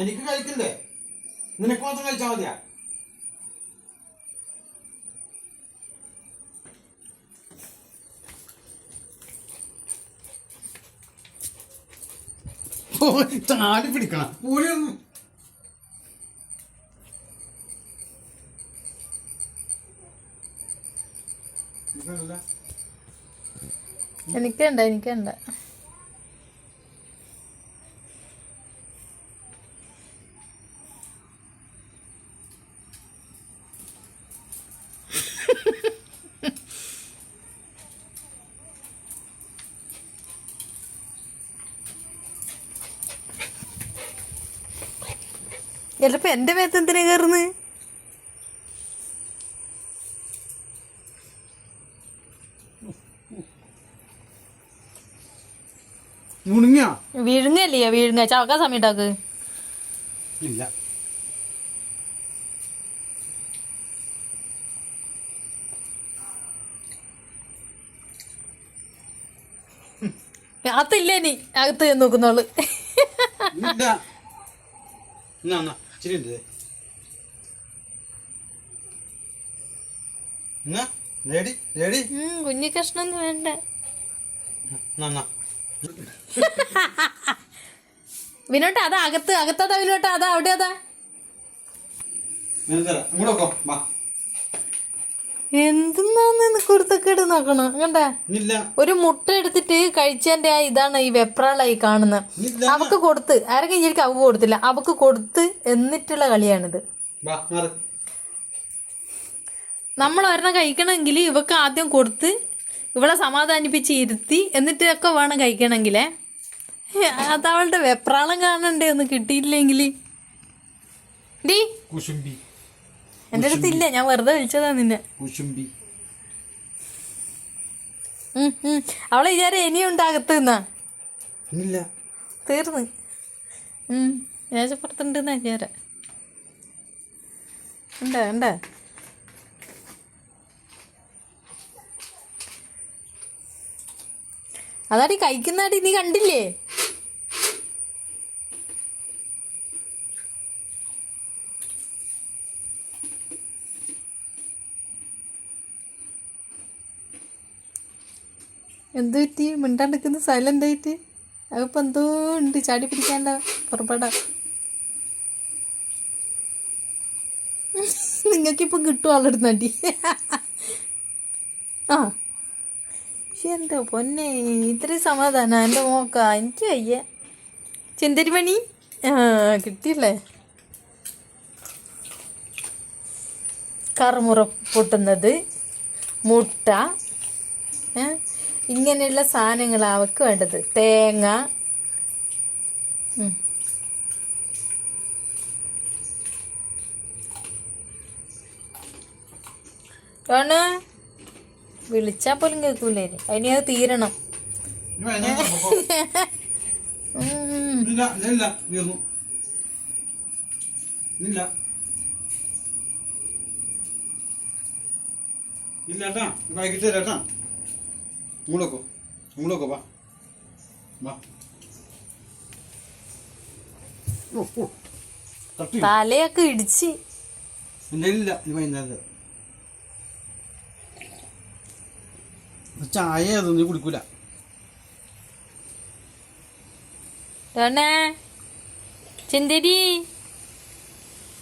എനിക്ക് കഴിക്കണ്ടേ? നിനക്ക് മാത്രം കഴിച്ചാൽ മതിയാ? ചാടി പിടിക്കണം. എനിക്കണ്ട എനിക്കണ്ട എനിക്കുണ്ട്. ചിലപ്പോ എന്റെ മേത്ത് എന്തിനാ കയറുന്നത് വിഴുങ്ങല്ലേ വിഴുങ്ങ ചവക്കാൻ സമയത്താക്ക് ഇല്ല. അകത്തില്ലേ നീ? അകത്ത് നോക്കുന്നോൾ ഇച്ചിരി ഉണ്ട് കുഞ്ഞി വേണ്ട. വിനോട്ട അതാ അകത്ത് അകത്തതാ വിനോട്ട അതാ അവിടെ അതാ. ഇങ്ങോട്ട് വാ. എന്തെന്നാന്ന് ഇട്ട് നോക്കണം? കണ്ടേ? ഒരു മുട്ട എടുത്തിട്ട് കഴിച്ചതിന്റെ ആ ഇതാണ് ഈ വെപ്രാളായി കാണുന്നത് അവക്ക് കൊടുത്ത് ആരൊക്കെ എനിക്ക് അവക്ക് കൊടുത്തില്ല. അവക്ക് കൊടുത്ത് എന്നിട്ടുള്ള കളിയാണിത്. നമ്മൾ ഒരെണ്ണം കഴിക്കണമെങ്കിൽ ഇവക്ക് ആദ്യം കൊടുത്ത് ഇവളെ സമാധാനിപ്പിച്ച് ഇരുത്തി എന്നിട്ടൊക്കെ വേണം കഴിക്കണമെങ്കിലേ. അത് അവളുടെ വെപ്രാളം കാണണ്ടേ? ഒന്ന് കിട്ടിയില്ലെങ്കിൽ ഡീ. കുശുംബി എന്റെ അടുത്തില്ല ഞാൻ വെറുതെ വിളിച്ചതാ നിന്നെ. കുശുംബി. അവളെ വിചാരം ഇനിയും ഉണ്ടാകത്ത് ഇല്ല. തീർന്ന്. ഉം. മേശപ്പുറത്തുണ്ടെന്നാ വിചാരം ഉണ്ടാ ഉണ്ടാ? അതാടി കഴിക്കുന്നാടി നീ കണ്ടില്ലേ? എന്ത് പറ്റി? മിണ്ടാണ്ടിരിക്കുന്നു സൈലന്റ് ആയിട്ട് അതിപ്പോൾ എന്തോ ഉണ്ട്. ചാടി പിടിക്കാണ്ട പുറപ്പെടാ. നിങ്ങൾക്കിപ്പം കിട്ടും ആളെടുത്ത് നടി. ആ. പക്ഷെ എന്തോ പൊന്നെ. ഇത്രയും സമാധാനം. എന്റെ മോക്ക എനിക്ക് വയ്യ. ചിന്തരിമണി? ആ കിട്ടിയില്ലേ? കറുമുറ പൊട്ടുന്നത് മുട്ട? ഇങ്ങനെയുള്ള സാധനങ്ങളാണ് അവക്ക് വേണ്ടത്. തേങ്ങ. ടോണ് വിളിച്ചാൽ വിളിച്ചാ പോലും കേൾക്കൂലേ അതിന് അത് തീരണം. ഇല്ല വൈകിട്ട് തരാം ഏട്ടാ loco, un loco, va. Va. തലയൊക്കെ ഇടിച്ച്. ഇത് വൈകുന്നേരം തരാം ചായ അതൊന്നും കുടിക്കൂല. ചിന്തരി.